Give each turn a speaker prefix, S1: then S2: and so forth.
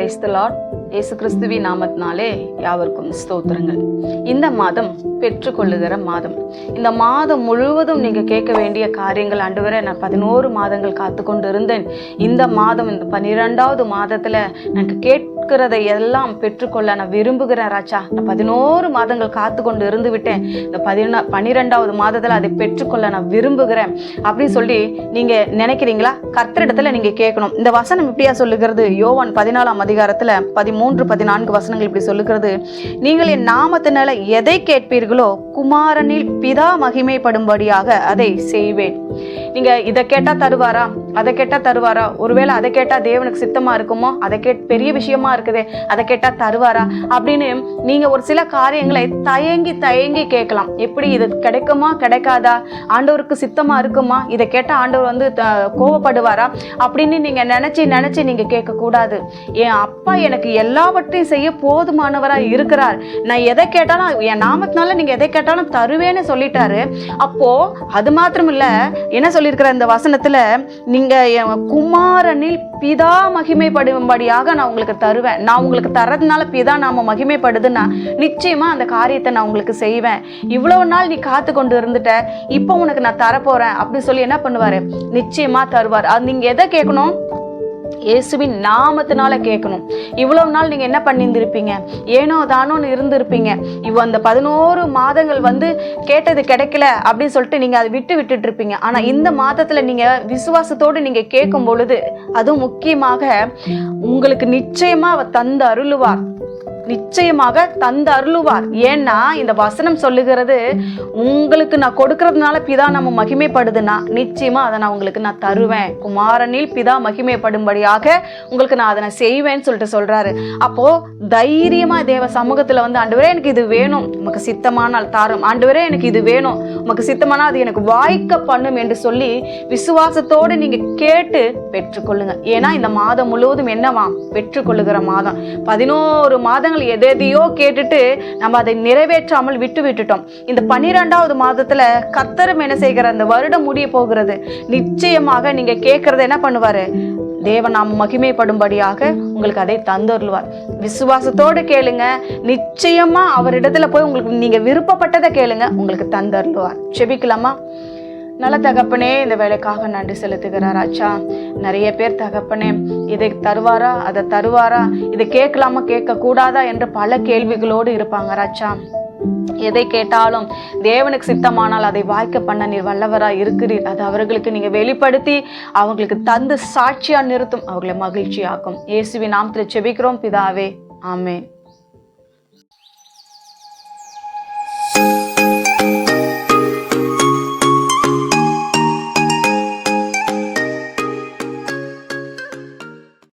S1: Praise the Lord. இயேசு கிறிஸ்துவி நாமத்தினாலே யாவருக்கும் ஸ்தோத்திரங்கள். இந்த மாதம் பெற்றுக்கொள்ளுகிற மாதம். இந்த மாதம் முழுவதும் நீங்கள் கேட்க வேண்டிய காரியங்கள் ஆண்டவரே நான் பதினோரு மாதங்கள் காத்து கொண்டு இருந்தேன் இந்த மாதம் இந்த பன்னிரெண்டாவது மாதத்தில் எனக்கு கேட்கிறதை எல்லாம் பெற்றுக்கொள்ள நான் விரும்புகிறேன் ராஜா. நான் பதினோரு மாதங்கள் காத்து கொண்டு இருந்து விட்டேன். இந்த பதினா பன்னிரெண்டாவது மாதத்தில் அதை பெற்றுக்கொள்ள நான் விரும்புகிறேன். அப்படின்னு சொல்லி நீங்கள் நினைக்கிறீங்களா? கர்த்தரிடத்தில் நீங்கள் கேட்கணும். இந்த வசனம் இப்படியா சொல்லுகிறது? யோவான் பதினாலாம் அதிகாரத்தில் பதிமூணு பதிமூன்று பதினான்கு வசனங்கள் இப்படி சொல்லுகிறது. நீங்கள் என் நாமத்தினால எதை கேட்பீர்களோ குமாரனில் பிதா மகிமைப்படும்படியாக அதை செய்வேன். நீங்கள் இதை கேட்டால் தருவாரா? அதை கேட்டால் தருவாரா? ஒருவேளை அதை கேட்டால் தேவனுக்கு சித்தமாக இருக்குமோ? அதை கேட் பெரிய விஷயமா இருக்குதே. அதை கேட்டால் தருவாரா? அப்படின்னு நீங்கள் ஒரு சில காரியங்களை தயங்கி தயங்கி கேட்கலாம். எப்படி இது கிடைக்குமா கிடைக்காதா? ஆண்டவருக்கு சித்தமாக இருக்குமா? இதை கேட்டால் ஆண்டவர் வந்து த- கோவப்படுவாரா? அப்படின்னு நீங்கள் நினச்சி நினச்சி நீங்கள் கேட்கக்கூடாது. என் அப்பா எனக்கு எல்லாவற்றையும் செய்ய போதுமானவராக இருக்கிறார். நான் எதை கேட்டாலும் என் நாமத்தினால நீங்கள் எதை கேட்டாலும் தருவேன்னு சொல்லிட்டாரு. அப்போது அது மாத்திரம் இல்லை என்ன சொல்லியிருக்கிற இந்த வசனத்தில் நீங்கள் என் குமாரனில் பிதா மகிமைப்படும்படியாக நான் உங்களுக்கு தருவேன். நான் உங்களுக்கு தரதுனால பிதா நாம் மகிமைப்படுதுன்னா நிச்சயமாக அந்த காரியத்தை நான் உங்களுக்கு செய்வேன். இவ்வளவு நாள் நீ காத்து கொண்டு இருந்துட்ட இப்போ உனக்கு நான் தரப்போகிறேன் அப்படின்னு சொல்லி என்ன பண்ணுவார்? நிச்சயமாக தருவார். அது நீங்கள் எதை கேட்கணும்? இயேசுவின் நாமத்தினால கேட்கணும். இவ்வளவு நாள் நீங்க என்ன பண்ணியிருந்திருப்பீங்க? ஏனோ தானோன்னு இருந்திருப்பீங்க. இவ்வளோ அந்த பதினோரு மாதங்கள் வந்து கேட்டது கிடைக்கல அப்படின்னு சொல்லிட்டு நீங்க அதை விட்டு விட்டுட்டு இருப்பீங்க ஆனா இந்த மாதத்துல நீங்க விசுவாசத்தோடு நீங்க கேட்கும் பொழுது அதுவும் முக்கியமாக உங்களுக்கு நிச்சயமா அவ தந்து அருளுவார். நிச்சயமாக தந்து அருளுவார். ஏன்னா இந்த வசனம் சொல்லுகிறது உங்களுக்கு நான் கொடுக்கறதுனால பிதா நம்ம மகிமைப்படுதுன்னா நிச்சயமா அதை நான் உங்களுக்கு நான் தருவேன். குமாரனில் பிதா மகிமைப்படும்படியாக உங்களுக்கு நான் அதை நான் செய்வேன்னு சொல்லிட்டு சொல்றாரு. அப்போ தைரியமா தேவ சமூகத்துல வந்து ஆண்டவரே எனக்கு இது வேணும். உமக்கு சித்தமானால் தாரும். ஆண்டவரே எனக்கு இது வேணும். உமக்கு சித்தமானா அது எனக்கு வாய்க்க பண்ணும் என்று சொல்லி விசுவாசத்தோடு நீங்க கேட்டு பெற்றுக்கொள்ளுங்க. ஏன்னா இந்த மாதம் முழுவதும் என்னவா பெற்றுக்கொள்ளுகிற மாதம். பதினோரு மாதம் மாதங்கள் எதையோ கேட்டுட்டு நம்ம அதை நிறைவேற்றாமல் விட்டு விட்டுட்டோம். இந்த பன்னிரெண்டாவது மாதத்துல கத்தரும் என்ன செய்கிற அந்த வருடம் முடிய போகிறது. நிச்சயமாக நீங்க கேட்கறத என்ன பண்ணுவாரு? தேவன் நாம் மகிமைப்படும்படியாக உங்களுக்கு அதை தந்தருள்வார். விசுவாசத்தோடு கேளுங்க. நிச்சயமா அவரிடத்துல போய் உங்களுக்கு நீங்க விருப்பப்பட்டதை கேளுங்க. உங்களுக்கு தந்தருள்வார். செபிக்கலாமா? நல்ல தகப்பனே இந்த வேலைக்காக நன்றி செலுத்துகிறார் ஆச்சா நிறைய பேர் தகப்பனே இதை தருவாரா அதை தருவாரா இதை கேட்கலாமா கேட்க கூடாதா என்று பல கேள்விகளோடு இருப்பாங்க ராச்சா எதை கேட்டாலும் தேவனுக்கு சித்தமானால் அதை வாய்க்க பண்ண நீர் வல்லவரா இருக்கிறீர். அது அவர்களுக்கு நீங்கள் வெளிப்படுத்தி அவங்களுக்கு தந்து சாட்சியாக நிறுத்தும் அவர்களை மகிழ்ச்சியாக்கும். இயேசுவின் நாமத்தில் செபிக்கிறோம் பிதாவே. ஆமென்.